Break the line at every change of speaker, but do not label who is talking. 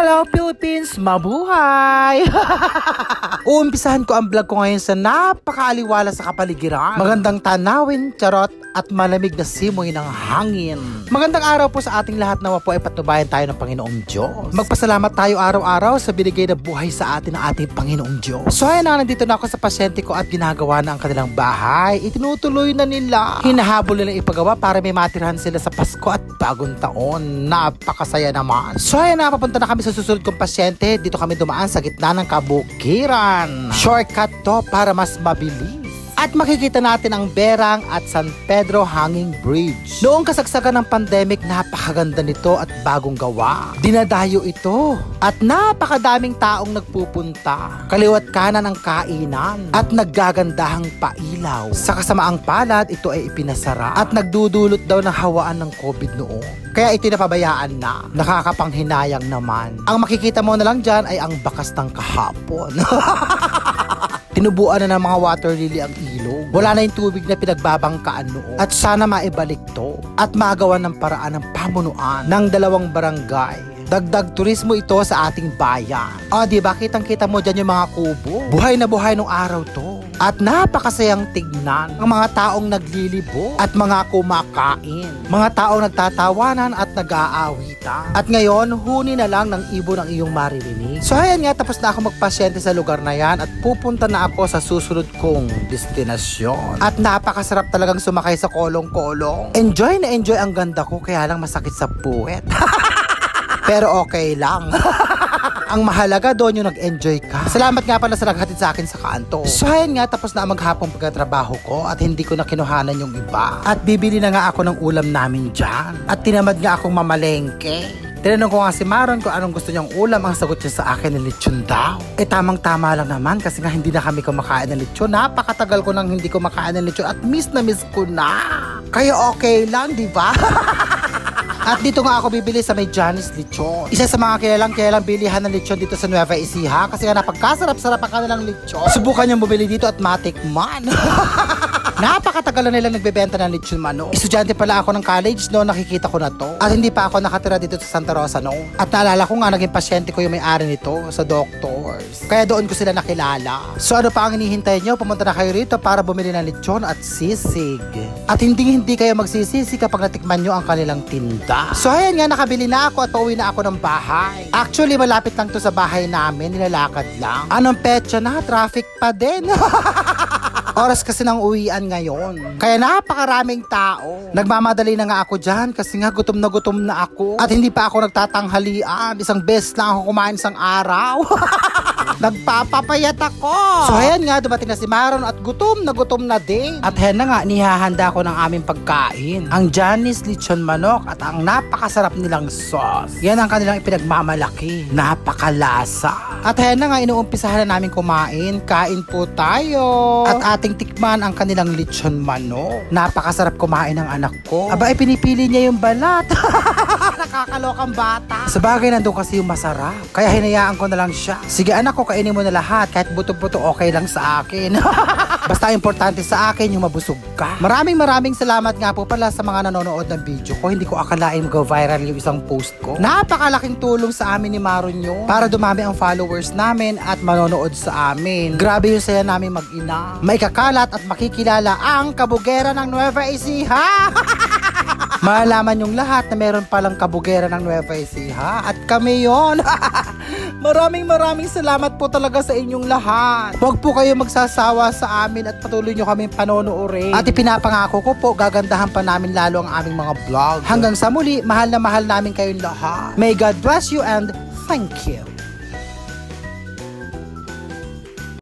Hello Philippines! Mabuhay! Uumpisahan ko ang vlog ko ngayon sa napakaaliwala sa kapaligiran. Magandang tanawin, charot, at malamig na simoy ng hangin. Magandang araw po sa ating lahat na po ay patnubayan tayo ng Panginoong Diyos. Magpasalamat tayo araw-araw sa binigay na buhay sa atin ng ating Panginoong Diyos. So ayan na, nandito na ako sa pasyente ko at ginagawa na ang kanilang bahay. Itinutuloy na nila. Hinahabol nila ipagawa para may matirhan sila sa Pasko at bagong taon. Napakasaya naman. So ayan na, papunta na kami sa susunod kong pasyente. Dito kami dumaan sa gitna ng kabukiran. Shortcut to para mas mabilis. At makikita natin ang Berang at San Pedro Hanging Bridge. Noong kasagsagan ng pandemic, napakaganda nito at bagong gawa. Dinadayo ito. At napakadaming taong nagpupunta. Kaliwat kanan ang kainan at naggagandahang pailaw. Sa kasamaang palad, ito ay ipinasara at nagdudulot daw ng hawaan ng COVID noon. Kaya ito napabayaan na. Nakakapanghinayang naman. Ang makikita mo na lang dyan ay ang bakas ng kahapon. Tinubuan na ng mga water lily ang ilog. Wala na yung tubig na pinagbabangkaan noon. At sana maibalik to. At magawa ng paraan ng pamunuan ng dalawang barangay. Dagdag turismo ito sa ating bayan. O, di ba? Kitang-kita mo dyan yung mga kubo. Buhay na buhay nung araw to. At napakasayang tignan ang mga taong naglilibo at mga kumakain. Mga taong nagtatawanan at nag-aawitan. At ngayon, huni na lang ng ibon ang iyong maririnig. So ayan nga, tapos na ako magpasyente sa lugar na yan at pupunta na ako sa susunod kong destinasyon. At napakasarap talagang sumakay sa kolong-kolong. Enjoy na enjoy ang ganda ko, kaya lang masakit sa puwet. Pero okay lang. ang mahalaga doon yung nag-enjoy ka. Salamat nga pala sa naghatid sa akin sa kanto. So ayan nga, tapos na maghapong pagkatrabaho ko at hindi ko na kinuhanan yung iba. At bibili na nga ako ng ulam namin dyan. At tinamad nga akong mamalengke. Tinanong ko nga si Maron kung anong gusto niyang ulam. Ang sagot niya sa akin na lechon daw. Eh tamang-tama lang naman kasi nga hindi na kami kumakain ng lechon. Napakatagal ko nang hindi kumakain ng lechon at miss na miss ko na. Kaya okay lang, di ba? At dito nga ako bibili sa may Johnny's Lechon. Isa sa mga kilalang kilalang bilihan ng lechon dito sa Nueva Ecija kasi nga napagkasarap-sarap ang kanilang lechon. Subukan niyong bumili dito at matikman. Napakatagal na nilang nagbebenta ng lechon manok. Estudyante pala ako ng college no, nakikita ko na to. At hindi pa ako nakatira dito sa Santa Rosa no. At naalala ko nga naging pasyente ko yung may-ari nito sa doctors. Kaya doon ko sila nakilala. So ano pa ang hinihintay nyo? Pumunta na kayo rito para bumili ng lechon at sisig. At hindi hindi kayo magsisisi kapag natikman nyo ang kanilang tinda. So ayan nga, nakabili na ako at pauwi na ako ng bahay. Actually, malapit lang to sa bahay namin, nilalakad lang. Anong petsa na? Traffic pa din. Oras kasi ng uwian ngayon. Kaya napakaraming tao. Nagmamadali na nga ako dyan kasi nga gutom na gutom na ako. At hindi pa ako nagtatanghalian. Isang beses lang ako kumain isang araw. Nagpapapayat ako. So ayan nga, dumating na si Maron at gutom na gutom na din. At ayan na nga, nihahanda ko ng aming pagkain. Ang Janice Lechon Manok at ang napakasarap nilang sauce. Yan ang kanilang ipinagmamalaki. Napakalasa. At ayan na nga, inuumpisahan na namin kumain. Kain po tayo. At ating tikman ang kanilang lechon manok. Napakasarap kumain ng anak ko. Aba, ay pinipili niya yung balat. Nakakalokang bata. Sa bagay nandun kasi yung masarap. Kaya hinayaan ko na lang siya. Sige anak ko, kainin mo na lahat. Kahit buto-buto okay lang sa akin. Basta importante sa akin yung mabusog ka. Maraming maraming salamat nga po pala sa mga nanonood ng video ko. Hindi ko akalain mag-viral yung isang post ko. Napakalaking tulong sa amin ni Maron yun. Para dumami ang followers namin at manonood sa amin. Grabe yung saya namin mag-ina. Maikakalat at makikilala ang kabugera ng Nueva Ecija. Malaman yung lahat na meron palang kabugera ng Nueva Ecija at kami yon. maraming maraming salamat po talaga sa inyong lahat. Huwag po kayo magsasawa sa amin at patuloy nyo kami panonoorin. At ipinapangako ko po, gagandahan pa namin lalo ang aming mga vlog. Hanggang sa muli, mahal na mahal namin kayong lahat. May God bless you and thank you.